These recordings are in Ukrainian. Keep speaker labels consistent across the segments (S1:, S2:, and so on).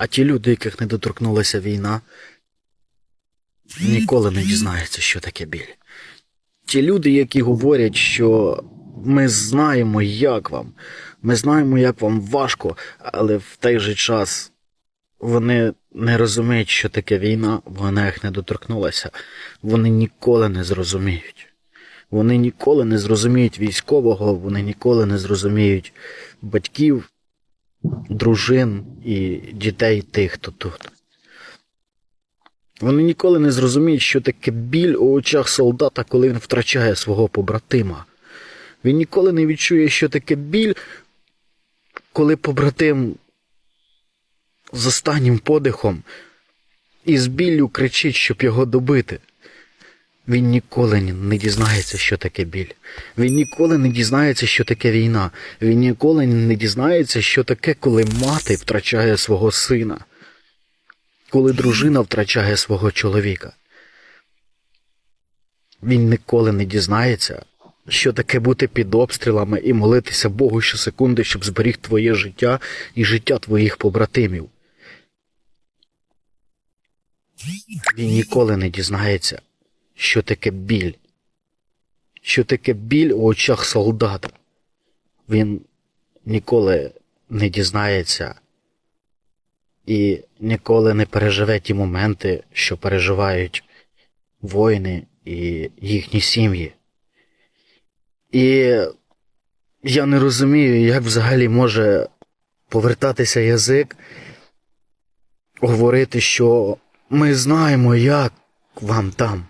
S1: А ті люди, яких не доторкнулася війна, ніколи не дізнаються, що таке біль. Ті люди, які говорять, що ми знаємо, як вам, ми знаємо, як вам важко, але в той же час вони не розуміють, що таке війна, вона їх не доторкнулася. Вони ніколи не зрозуміють. Вони ніколи не зрозуміють військового, вони ніколи не зрозуміють батьків, дружин і дітей тих, хто тут. Вони ніколи не зрозуміють, що таке біль у очах солдата, коли він втрачає свого побратима. Він ніколи не відчує, що таке біль, коли побратим з останнім подихом і з біллю кричить, щоб його добити. Він ніколи не дізнається, що таке біль. Він ніколи не дізнається, що таке війна. Він ніколи не дізнається, що таке, коли мати втрачає свого сина, коли дружина втрачає свого чоловіка. Він ніколи не дізнається, що таке бути під обстрілами і молитися Богу щосекунди, щоб зберіг твоє життя і життя твоїх побратимів. Він ніколи не дізнається, що таке біль, що таке біль у очах солдата. Він ніколи не дізнається і ніколи не переживе ті моменти, що переживають воїни і їхні сім'ї. І я не розумію, як взагалі може повертатися язик, говорити, що ми знаємо, як вам там.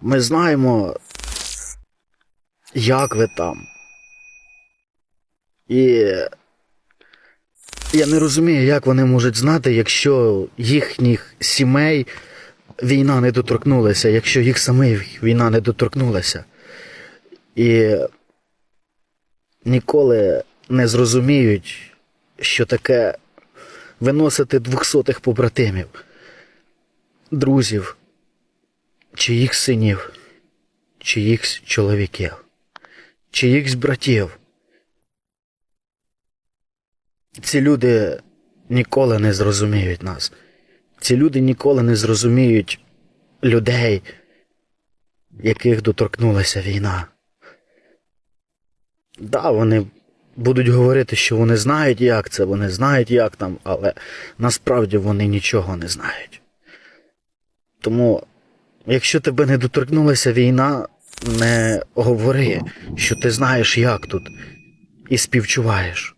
S1: Ми знаємо, як ви там. І я не розумію, як вони можуть знати, якщо їхніх сімей війна не доторкнулася, якщо їх самих війна не доторкнулася. І ніколи не зрозуміють, що таке виносити двохсотих побратимів, друзів, чиїх синів, чиїхсь чоловіків, чиїхсь братів. Ці люди ніколи не зрозуміють нас. Ці люди ніколи не зрозуміють людей, яких доторкнулася війна. Да, вони будуть говорити, що вони знають, як це, вони знають, як там, але насправді вони нічого не знають. Тому, якщо тебе не доторкнулася війна, не говори, що ти знаєш, як тут, і співчуваєш.